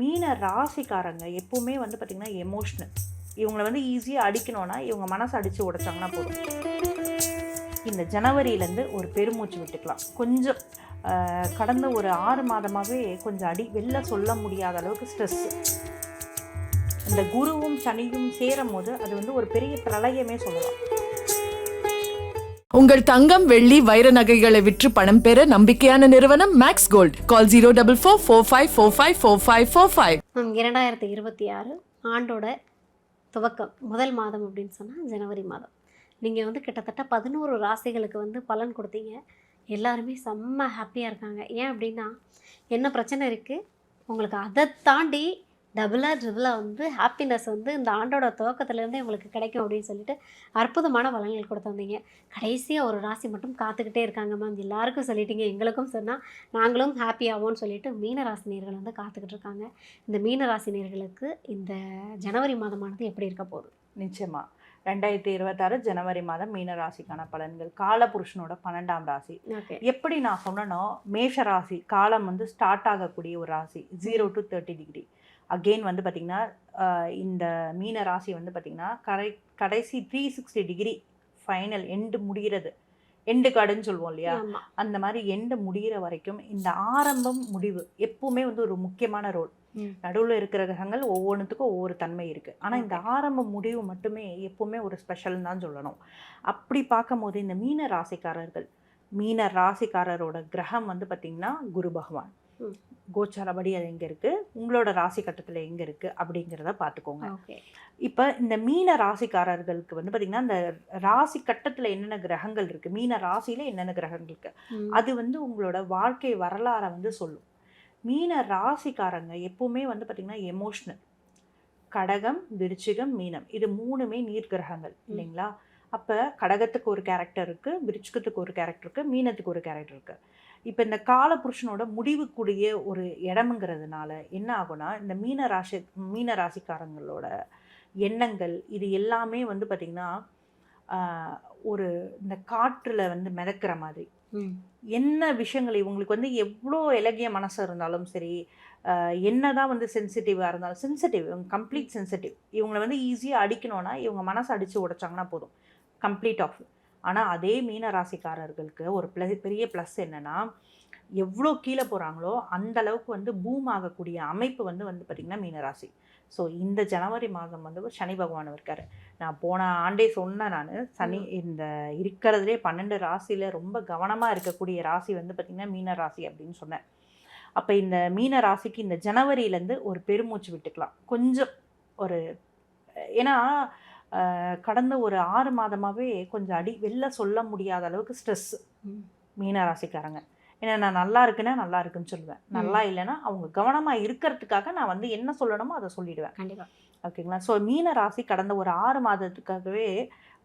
மீன ராசிக்காரங்க எப்பவுமே வந்து பார்த்திங்கன்னா எமோஷ்னல் இவங்களை வந்து ஈஸியாக அடிக்கணும்னா இவங்க மனசை அடித்து உடைச்சாங்கன்னா போதும். இந்த ஜனவரியிலேருந்து ஒரு பெருமூச்சு விட்டுக்கலாம். கொஞ்சம் கடந்த ஒரு ஆறு மாதமாகவே கொஞ்சம் அடி வெளில சொல்ல முடியாத அளவுக்கு ஸ்ட்ரெஸ் இந்த குருவும் சனியும் சேரும் போது அது வந்து ஒரு பெரிய பிரளயமே சொல்லலாம். உங்கள் தங்கம் வெள்ளி வைர நகைகளை விற்று பணம் பெற நம்பிக்கையான நிறுவனம் Max Gold call zero double four four five four five four five four five இரண்டாயிரத்தி இருபத்தி ஆறு ஆண்டோட துவக்கம் முதல் மாதம் அப்படின்னு சொன்னால் ஜனவரி மாதம். நீங்கள் வந்து கிட்டத்தட்ட பதினோரு ராசிகளுக்கு வந்து பலன் கொடுத்தீங்க. எல்லாருமே செம்ம ஹாப்பியாக இருக்காங்க. ஏன் அப்படின்னா என்ன பிரச்சனை இருக்குது உங்களுக்கு அதை தாண்டி டபுளாக ட்ரிபிளாக வந்து ஹாப்பினஸ் வந்து இந்த ஆண்டோட துவக்கத்துலேருந்தே உங்களுக்கு கிடைக்கும் அப்படின்னு சொல்லிட்டு அற்புதமான பலன்கள் கொடுத்து வந்தீங்க. கடைசியாக ஒரு ராசி மட்டும் காத்துக்கிட்டே இருக்காங்க மேம் எல்லாருக்கும் சொல்லிட்டீங்க. எங்களுக்கும் சொன்னால் நாங்களும் ஹாப்பி ஆவோம்னு சொல்லிட்டு மீன ராசி நேர்கள் வந்து காத்துக்கிட்டு இருக்காங்க. இந்த மீன ராசி நேர்களுக்கு இந்த ஜனவரி மாதமானது எப்படி இருக்க போகுது? நிச்சயமா. ரெண்டாயிரத்தி இருபத்தாறு ஜனவரி மாதம் மீன ராசிக்கான பலன்கள். காலபுருஷனோட பன்னெண்டாம் ராசி. ஓகே. எப்படி நான் சொன்னனோ மேஷ ராசி காலம் வந்து ஸ்டார்ட் ஆகக்கூடிய ஒரு ராசி. Zero to thirty degree again வந்து பார்த்திங்கன்னா இந்த மீன ராசி வந்து பார்த்திங்கன்னா கடை கடைசி three sixty degree final end முடிகிறது. எண்டு காடுன்னு சொல்லுவோம் இல்லையா? அந்த மாதிரி எண்டு முடிகிற வரைக்கும் இந்த ஆரம்பம் முடிவு எப்பவுமே வந்து ஒரு முக்கியமான ரோல். நடுவில் இருக்கிற கிரகங்கள் ஒவ்வொன்றுத்துக்கும் ஒவ்வொரு தன்மை இருக்குது ஆனால் இந்த ஆரம்ப முடிவு மட்டுமே எப்பவுமே ஒரு ஸ்பெஷல்னு தான் சொல்லணும். அப்படி பார்க்கும்போது இந்த மீன ராசிக்காரர்கள் மீன ராசிக்காரரோட கிரகம் வந்து பார்த்திங்கன்னா குரு பகவான். ம். கோச்சாரப்படி அது எங்கே இருக்குது உங்களோட ராசி கட்டத்தில் எங்கே இருக்குது அப்படிங்கிறத பார்த்துக்கோங்க இப்போ இந்த மீன ராசிக்காரர்களுக்கு வந்து பார்த்திங்கன்னா இந்த ராசி கட்டத்தில் என்னென்ன கிரகங்கள் இருக்குது மீன ராசியில் என்னென்ன கிரகங்கள் இருக்குது. அது வந்து உங்களோட வாழ்க்கை வரலாறை வந்து சொல்லும். மீன ராசிக்காரங்க எப்பவுமே வந்து பார்த்திங்கன்னா எமோஷ்னல் கடகம் விருச்சிகம் மீனம். இது மூணுமே நீர் கிரகங்கள் இல்லைங்களா? அப்போ கடகத்துக்கு ஒரு கேரக்டர் இருக்குது விருச்சிகத்துக்கு ஒரு கேரக்டர் இருக்குது மீனத்துக்கு ஒரு கேரக்டர் இருக்குது இப்போ இந்த காலபுருஷனோட முடிவுக்குரிய ஒரு இடம்ங்கிறதுனால என்ன ஆகும்னா இந்த மீன ராசி மீன ராசிக்காரங்களோட எண்ணங்கள் இது எல்லாமே வந்து பார்த்திங்கன்னா ஒரு இந்த காற்றில் வந்து மிதக்கிற மாதிரி. என்ன விஷயங்கள் இவங்களுக்கு வந்து எவ்வளோ இலகிய மனசு இருந்தாலும் சரி ஆஹ் என்னதான் வந்து சென்சிட்டிவாக இருந்தாலும் சென்சிட்டிவ் இவங்க கம்ப்ளீட் சென்சிட்டிவ் இவங்களை வந்து ஈஸியாக அடிக்கணும்னா இவங்க மனசை அடித்து உடைச்சாங்கன்னா போதும். கம்ப்ளீட் ஆஃப் ஆனால் அதே மீன ராசிக்காரர்களுக்கு ஒரு ப்ளஸ் பெரிய ப்ளஸ் என்னென்னா எவ்வளோ கீழே போகிறாங்களோ அந்த அளவுக்கு வந்து பூம் ஆகக்கூடிய அமைப்பு வந்து வந்து பார்த்திங்கன்னா மீனராசி. ஸோ இந்த ஜனவரி மாதம் வந்து சனி பகவான் இருக்கார். நான் போன ஆண்டே சொன்னேன் நான் சனி இந்த இருக்கிறதுலே பன்னெண்டு ராசியில் ரொம்ப கவனமாக இருக்கக்கூடிய ராசி வந்து பார்த்திங்கன்னா மீன ராசி அப்படின்னு சொன்னேன். அப்போ இந்த மீன ராசிக்கு இந்த ஜனவரியிலேருந்து ஒரு பெருமூச்சு விட்டுக்கலாம். கொஞ்சம் ஒரு ஏன்னா கடந்த ஒரு ஆறு மாதமாகவே கொஞ்சம் அடி வெளில சொல்ல முடியாத அளவுக்கு ஸ்ட்ரெஸ் ம். மீன ராசிக்காரங்க. ஏன்னா நான் நல்லா இருக்குன்னா நல்லா இருக்குன்னு சொல்லுவேன். நல்லா இல்லைன்னா அவங்க கவனமாக இருக்கிறதுக்காக நான் வந்து என்ன சொல்லணுமோ அதை சொல்லிடுவேன். கண்டிப்பா. ஓகேங்களா ஸோ மீன ராசி கடந்த ஒரு ஆறு மாதத்துக்காகவே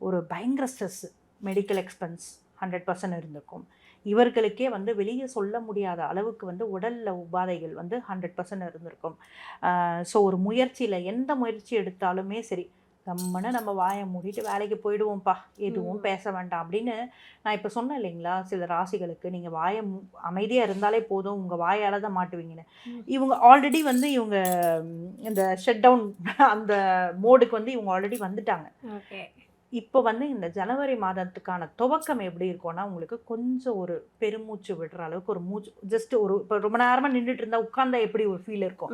ஒரு பயங்கர stress medical expense hundred percent இருந்திருக்கும். இவர்களுக்கே வந்து வெளியே சொல்ல முடியாத அளவுக்கு வந்து உடலில் உபாதைகள் வந்து ஹண்ட்ரட் பர்சன்ட் இருந்திருக்கும். ஸோ ஒரு முயற்சியில் எந்த முயற்சி எடுத்தாலுமே சரி கம்மன்னு நம்ம வாயை மூடிட்டு வேலைக்கு போயிடுவோம்ப்பா எதுவும். பேச வேண்டாம் அப்படின்னு நான் இப்போ சொன்னேன் இல்லைங்களா சில ராசிகளுக்கு நீங்கள் வாயை அமைதியாக இருந்தாலே போதும் உங்கள் வாயால் தான் மாட்டுவீங்கன்னு. இவங்க ஆல்ரெடி வந்து இவங்க இந்த ஷட் டவுன் அந்த மோடுக்கு வந்து இவங்க ஆல்ரெடி வந்துட்டாங்க இப்போ வந்து இந்த ஜனவரி மாதத்துக்கான துவக்கம் எப்படி இருக்கும்னா உங்களுக்கு கொஞ்சம் ஒரு பெருமூச்சு விடுற அளவுக்கு ஒரு மூச்சு ஜஸ்ட் ஒரு இப்போ ரொம்ப நேரமாக நின்றுட்டு இருந்தால் உட்காந்தா எப்படி ஒரு ஃபீல் இருக்கும்.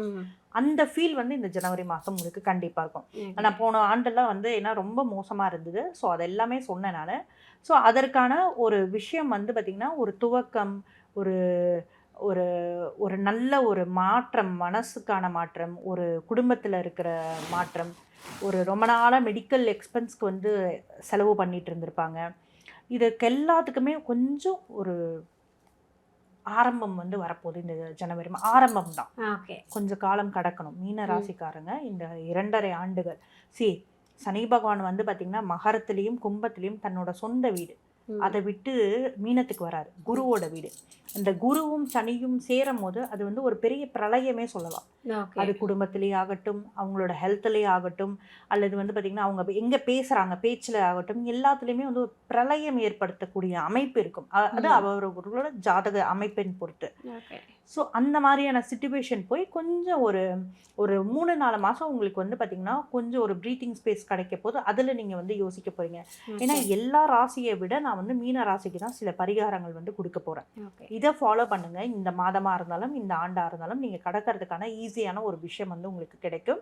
அந்த ஃபீல் வந்து இந்த ஜனவரி மாதம் உங்களுக்கு கண்டிப்பாக இருக்கும். நான் போன ஆண்டெல்லாம் வந்து ஏன்னா ரொம்ப மோசமாக இருந்தது ஸோ அதெல்லாமே சொன்னேன் நான் ஸோ அதற்கான ஒரு விஷயம் வந்து பார்த்திங்கன்னா ஒரு துவக்கம் ஒரு ஒரு ஒரு நல்ல ஒரு மாற்றம் மனசுக்கான மாற்றம் ஒரு குடும்பத்தில் இருக்கிற மாற்றம் ஒரு ரொம்ப நாளாக மெடிக்கல் எக்ஸ்பென்ஸ்க்கு வந்து செலவு பண்ணிட்டு இருந்திருப்பாங்க. இதுக்கு எல்லாத்துக்குமே கொஞ்சம் ஒரு ஆரம்பம் வந்து வரப்போகுது இந்த ஜனவரி மா- ஆரம்பம் தான். ஓகே கொஞ்சம் காலம் கடக்கணும். மீன ராசிக்காரங்க இந்த இரண்டரை ஆண்டுகள். சி சனி பகவான் வந்து பார்த்திங்கன்னா மகரத்துலேயும் கும்பத்துலேயும் தன்னோட சொந்த வீடு. அதை விட்டு மீனத்துக்கு வராரு. குருவோட வீடு. இந்த குருவும் சனியும் சேரும் போது அது வந்து ஒரு பெரிய பிரளயமே சொல்லலாம். அது குடும்பத்திலேயே ஆகட்டும் அவங்களோட ஹெல்த்லேயே ஆகட்டும் அல்லது வந்து பார்த்திங்கன்னா அவங்க எங்கே பேசுகிறாங்க பேச்சில் ஆகட்டும் எல்லாத்துலேயுமே வந்து ஒரு பிரளயம் ஏற்படுத்தக்கூடிய அமைப்பு இருக்கும். அது ம். அவர்களோட ஜாதக அமைப்பின் பொறுத்து. ஸோ அந்த மாதிரியான சுச்சுவேஷன் போய் கொஞ்சம் ஒரு ஒரு மூணு நாலு மாதம் உங்களுக்கு வந்து பார்த்திங்கன்னா கொஞ்சம் ஒரு ப்ரீத்திங் ஸ்பேஸ் கிடைக்க போது அதில் நீங்கள் வந்து யோசிக்க போகிறீங்க ஏன்னா எல்லா ராசியை விட நான் வந்து மீன ராசிக்கு தான் சில பரிகாரங்கள் வந்து கொடுக்க போகிறேன் இதை ஃபாலோ பண்ணுங்க. இந்த மாதமாக இருந்தாலும் இந்த ஆண்டாக இருந்தாலும் நீங்கள் கடக்கிறதுக்கான ஈஸியான ஒரு விஷயம் வந்து உங்களுக்கு கிடைக்கும்.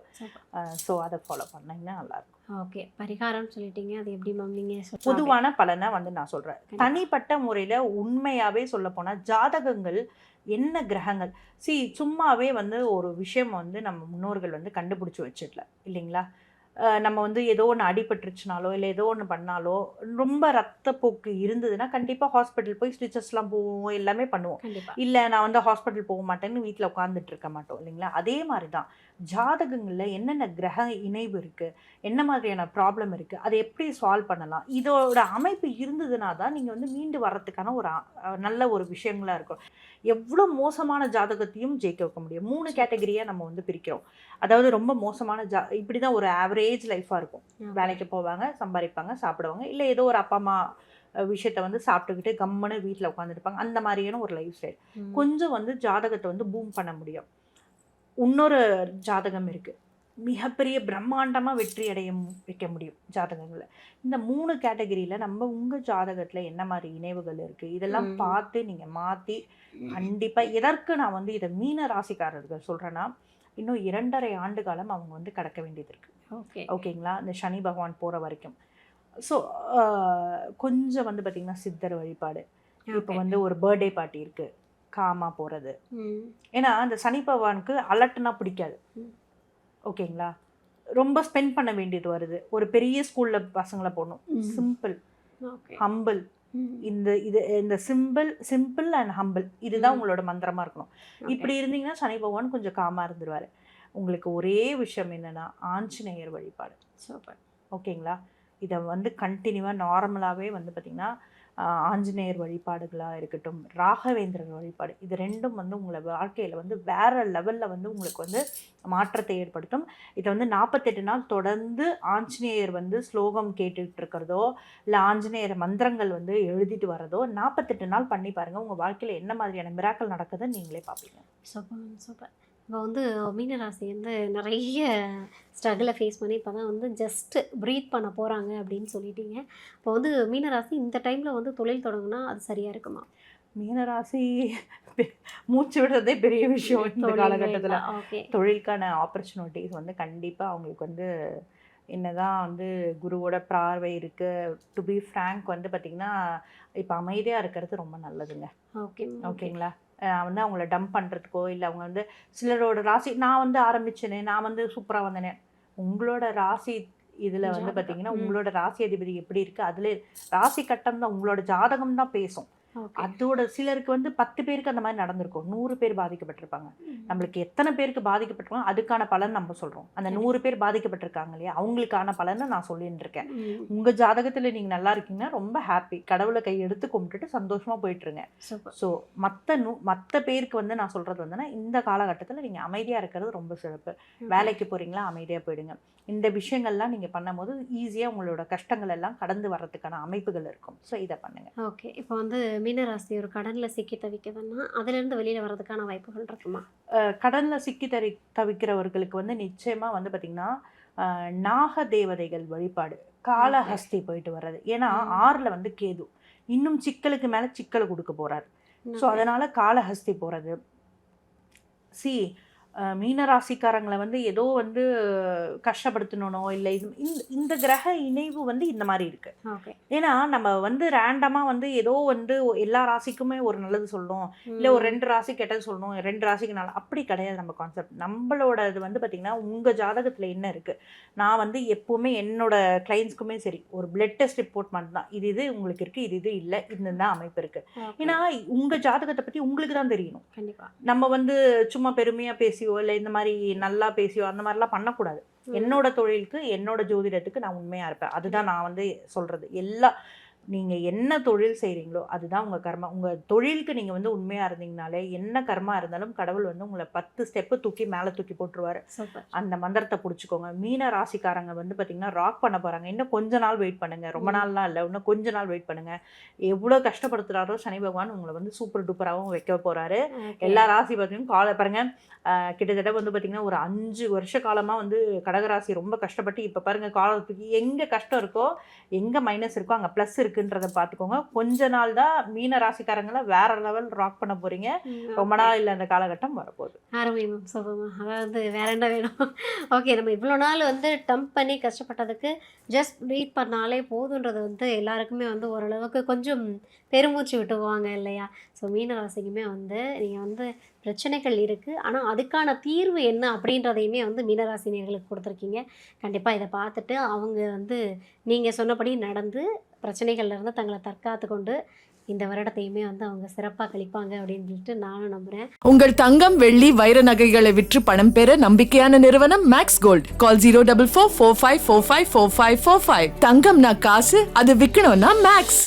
ஸோ அதை ஃபாலோ பண்ணீங்கன்னா நல்லாயிருக்கும் ஓகே. பரிகாரம் சொல்லிட்டீங்க. அது எப்படி மேம் நீங்கள் பொதுவான பலனை வந்து நான் சொல்கிறேன். தனிப்பட்ட முறையில் உண்மையாகவே சொல்ல போனால் ஜாதகங்கள் என்ன கிரகங்கள்? சி சும்மாவே வந்து ஒரு விஷயம் வந்து நம்ம முன்னோர்கள் வந்து கண்டுபிடிச்சி வச்சிடல இல்லைங்களா? நம்ம வந்து ஏதோ ஒன்று அடிபட்டுருச்சுனாலோ இல்லை ஏதோ ஒன்று பண்ணாலோ ரொம்ப ரத்தப்போக்கு இருந்ததுன்னா கண்டிப்பாக ஹாஸ்பிட்டல் போய் ஸ்டிச்சஸ்லாம் போவோம் எல்லாமே பண்ணுவோம். இல்லை நான் வந்து ஹாஸ்பிட்டல் போக மாட்டேன்னு வீட்டில் உட்காந்துட்டு இருக்க மாட்டோம் இல்லைங்களா? அதே மாதிரி தான் ஜாதகங்களில் என்னென்ன கிரக இணைவு இருக்குது என்ன மாதிரியான ப்ராப்ளம் இருக்குது அதை எப்படி சால்வ் பண்ணலாம்? இதோட அமைப்பு இருந்ததுனா தான் நீங்கள் வந்து மீண்டு வர்றதுக்கான ஒரு நல்ல ஒரு விஷயங்களா இருக்கும். எவ்வளோ மோசமான ஜாதகத்தையும் ஜெயிக்க வைக்க முடியும். மூணு கேட்டகரியாக நம்ம வந்து பிரிக்கிறோம். அதாவது ரொம்ப மோசமான ஜா இப்படி தான் ஒரு ஆவரேஜ் லைஃபாக இருக்கும். வேலைக்கு போவாங்க சம்பாதிப்பாங்க சாப்பிடுவாங்க. இல்லை ஏதோ ஒரு அப்பா அம்மா விஷயத்த வந்து சாப்பிட்டுக்கிட்டு கம்முன்னு வீட்டில் உட்காந்துருப்பாங்க அந்த மாதிரியான ஒரு லைஃப் ஸ்டைல். கொஞ்சம் வந்து ஜாதகத்தை வந்து பூம் பண்ண முடியும். இன்னொரு ஜாதகம் இருக்குது மிகப்பெரிய பிரம்மாண்டமாக வெற்றி அடைய வைக்க முடியும் ஜாதகங்களை இந்த மூணு கேட்டகரியில் நம்ம உங்கள் ஜாதகத்தில் என்ன மாதிரி இணைவுகள் இருக்குது இதெல்லாம். பார்த்து நீங்கள் மாற்றி கண்டிப்பாக எதற்கு நான் வந்து இதை மீன ராசிக்காரர்கள் சொல்கிறேன்னா இன்னும் இரண்டரை ஆண்டு காலம் அவங்க வந்து கடக்க வேண்டியது இருக்குது ஓகே. ஓகேங்களா? இந்த சனி பகவான் போகிற வரைக்கும். ஸோ கொஞ்சம் வந்து பார்த்திங்கன்னா சித்தர் வழிபாடு. இப்போ. வந்து ஒரு பர்த்டே பார்ட்டி இருக்குது காமா போகிறது. ஏன்னா அந்த சனி பகவானுக்கு அலர்ட்னா பிடிக்காது. ஓகேங்களா? ரொம்ப ஸ்பெண்ட் பண்ண வேண்டியது வருது. ஒரு பெரிய ஸ்கூலில் பசங்களை போடணும். சிம்பிள். ஹம்பிள். இந்த இது இந்த சிம்பிள் சிம்பிள் அண்ட் ஹம்பிள். இதுதான். உங்களோட மந்திரமா இருக்கணும். இப்படி இருந்தீங்கன்னா சனி பகவான் கொஞ்சம் காமா இருந்துருவாரு. உங்களுக்கு ஒரே விஷயம் என்னன்னா ஆஞ்சநேயர் வழிபாடு. சூப்பர். ஓகேங்களா? இதை வந்து கண்டினியூவாக நார்மலாகவே வந்து பார்த்திங்கன்னா ஆஞ்சநேயர் வழிபாடுகளாக இருக்கட்டும் ராகவேந்திரர் வழிபாடு இது ரெண்டும் வந்து உங்களை வாழ்க்கையில் வந்து வேறு லெவலில் வந்து உங்களுக்கு வந்து மாற்றத்தை ஏற்படுத்தும். இதை வந்து நாற்பத்தெட்டு நாள் தொடர்ந்து ஆஞ்சநேயர் வந்து ஸ்லோகம் கேட்டுட்டு இருக்கிறதோ இல்லை ஆஞ்சநேயர் மந்திரங்கள் வந்து எழுதிட்டு வர்றதோ நாற்பத்தெட்டு நாள் பண்ணி பாருங்கள் உங்கள் வாழ்க்கையில் என்ன மாதிரியான மிராக்கள் நடக்குதுன்னு நீங்களே பார்ப்பீங்க சூப்பர் சூப்பர். இப்போ வந்து மீனராசி வந்து நிறைய ஸ்ட்ரகிளை ஃபேஸ் பண்ணி இப்போ தான் வந்து ஜஸ்ட் ப்ரீத் பண்ண போகிறாங்க அப்படின்னு சொல்லிட்டீங்க. இப்போ வந்து மீனராசி இந்த டைமில் வந்து தொழில் தொடங்குனா அது சரியாக இருக்குமா? மீனராசி மூச்சு விடுறதே பெரிய விஷயம் இந்த காலகட்டத்தில். ஓகே தொழிலுக்கான ஆப்பர்ச்சுனிட்டிஸ் வந்து கண்டிப்பாக அவங்களுக்கு வந்து என்னதான் வந்து குருவோட பார்வை இருக்கு. டு பி ஃப்ரேங்க் வந்து பார்த்திங்கன்னா இப்போ அமைதியாக இருக்கிறது ரொம்ப நல்லதுங்க. ஓகே ஓகேங்களா வந்து அவங்கள டம்ப் பண்ணுறதுக்கோ இல்லை அவங்க வந்து சிலரோட ராசி நான் வந்து ஆரம்பிச்சேனே நான் வந்து சூப்பராக வந்தேனே உங்களோட ராசி இதில் வந்து. பார்த்தீங்கன்னா. உங்களோட ராசி அதிபதி எப்படி இருக்குது அதில் ராசி கட்டம் தான் உங்களோட ஜாதகம் தான் பேசும் அதோட சிலருக்கு வந்து பத்து பேருக்கு அந்த மாதிரி நடந்திருக்கும். நூறு பேர் பாதிக்கப்பட்டிருப்பாங்க. நம்மளுக்கு எத்தனை பேருக்கு பாதிக்கப்பட்டிருக்கோம் அதுக்கான பலன் நம்ம சொல்கிறோம் அந்த நூறு பேர் பாதிக்கப்பட்டிருக்காங்க இல்லையா? அவங்களுக்கான பலனை நான் சொல்லிட்டு இருக்கேன் உங்கள் ஜாதகத்தில் நீங்கள் நல்லா இருக்கீங்கன்னா ரொம்ப ஹாப்பி கடவுளை கை எடுத்து கும்பிட்டுட்டு சந்தோஷமாக போயிட்டுருங்க. ஸோ மற்ற நூ மற்ற பேருக்கு வந்து நான் சொல்கிறது வந்துன்னா இந்த காலகட்டத்தில் நீங்கள் அமைதியாக இருக்கிறது ரொம்ப சிறப்பு. வேலைக்கு போகிறீங்களா அமைதியாக போயிடுங்க. இந்த விஷயங்கள்லாம் நீங்கள் பண்ணும்போது ஈஸியாக உங்களோட கஷ்டங்கள் எல்லாம் கடந்து வர்றதுக்கான அமைப்புகள் இருக்கும். ஸோ இதை பண்ணுங்கள் ஓகே. இப்போ வந்து மீனராசி ஒரு கடனில் சிக்கி தவிக்குதுன்னா அதுலேருந்து வெளியில் வர்றதுக்கான வாய்ப்புகள் இருக்குமா? கடலில் சிக்கி தவி தவிக்கிறவர்களுக்கு வந்து நிச்சயமாக வந்து பார்த்திங்கன்னா நாக தேவதைகள் வழிபாடு காளஹஸ்தி போயிட்டு வர்றது. ஏன்னா. ஆறில் வந்து கேது. இன்னும் சிக்கலுக்கு மேலே சிக்கல் கொடுக்க போகிறார் ஸோ. அதனால் காளஹஸ்தி போகிறது சி மீனராசிக்காரங்களை வந்து ஏதோ வந்து கஷ்டப்படுத்தணுனோ இல்லை இது இந்த இந்த கிரக இணைவு வந்து இந்த மாதிரி இருக்குது ஓகே. ஏன்னா நம்ம வந்து ரேண்டமாக வந்து ஏதோ வந்து எல்லா ராசிக்குமே ஒரு நல்லது சொல்லணும் இல்லை ஒரு ரெண்டு ராசி கெட்டது சொல்லணும் ரெண்டு ராசிக்கு நல்லா அப்படி கிடையாது நம்ம கான்செப்ட் நம்மளோட இது வந்து பார்த்திங்கன்னா உங்கள் ஜாதகத்தில் என்ன இருக்குது நான் வந்து எப்போவுமே என்னோட கிளைண்ட்ஸ்க்குமே சரி ஒரு பிளட் டெஸ்ட் ரிப்போர்ட் மட்டும்தான். இது இது உங்களுக்கு இருக்குது இது இது இல்லை இந்த தான் அமைப்பு இருக்குது ஏன்னா உங்கள் ஜாதகத்தை பற்றி உங்களுக்கு தான் தெரியணும். கண்டிப்பாக நம்ம வந்து சும்மா பெருமையாக பேசியோ இல்லை இந்த மாதிரி நல்லா பேசியோ அந்த மாதிரிலாம் பண்ணக்கூடாது. என்னோட தொழிலுக்கு என்னோட ஜோதிடத்துக்கு நான் உண்மையாக இருப்பேன். அதுதான் நான் வந்து சொல்கிறது எல்லா நீங்கள் என்ன தொழில் செய்கிறீங்களோ அதுதான் உங்கள் கர்மா. உங்கள் தொழிலுக்கு நீங்கள் வந்து உண்மையாக இருந்தீங்கனாலே என்ன கர்மா இருந்தாலும் கடவுள் வந்து உங்களை பத்து ஸ்டெப்பு தூக்கி மேலே தூக்கி போட்டுருவாரு. அந்த மந்திரத்தை பிடிச்சிக்கோங்க. மீன ராசிக்காரங்க வந்து பார்த்தீங்கன்னா ராக் பண்ண போகிறாங்க இன்னும் கொஞ்ச நாள் வெயிட் பண்ணுங்க. ரொம்ப. நாள்லாம் இல்லை. இன்னும் கொஞ்ச நாள் வெயிட் பண்ணுங்க. எவ்வளோ கஷ்டப்படுத்துறாரோ சனி பகவான் உங்களை வந்து சூப்பர் டூப்பராகவும் வைக்க போறாரு. எல்லா ராசி பார்த்தீங்கன்னா காலை பாருங்க. ஆஹ் கிட்டத்தட்ட வந்து பார்த்தீங்கன்னா ஒரு அஞ்சு வருஷ காலமாக வந்து கடகராசி ரொம்ப கஷ்டப்பட்டு இப்போ பாருங்க காலத்துக்கு எங்கே கஷ்டம் இருக்கோ எங்கே மைனஸ் இருக்கோ அங்கே ப்ளஸ் இருக்குன்றத பார்த்துக்கோங்க கொஞ்ச நாள் தான் மீன ராசிக்காரங்களை வேற லெவல் ராக் பண்ண போறீங்க. ரொம்ப நாள் இல்லை அந்த காலகட்டம் வரப்போகுது. அருமை மேம் மேம் அதாவது வேற என்ன வேணும்? ஓகே நம்ம இவ்வளோ நாள் வந்து டம்ப் பண்ணி கஷ்டப்பட்டதுக்கு ஜஸ்ட் வெயிட் பண்ணாலே போதுன்றது வந்து எல்லாருக்குமே வந்து ஓரளவுக்கு கொஞ்சம் பெருமூச்சு விட்டுக்குவாங்க இல்லையா? ஸோ மீனராசிக்குமே வந்து நீங்கள் வந்து பிரச்சனைகள் இருக்குது ஆனால் அதுக்கான தீர்வு என்ன அப்படின்றதையுமே வந்து மீனராசினியர்களுக்கு கொடுத்துருக்கீங்க. கண்டிப்பாக இதை பார்த்துட்டு அவங்க வந்து நீங்கள் சொன்னபடி நடந்து பிரச்சனைகள்ல இருந்து தங்களை தற்காத்து கொண்டு இந்த வருடத்தையுமே வந்து அவங்க சிறப்பாக கழிப்பாங்க அப்படின்னு சொல்லிட்டு நானும் நம்புறேன். உங்கள் தங்கம் வெள்ளி வைர நகைகளை விற்று பணம் பெற நம்பிக்கையான நிறுவனம் Max Gold call zero double four four five four five four five four five தங்கம்னா காசு அது விற்கணும்னா மேக்ஸ்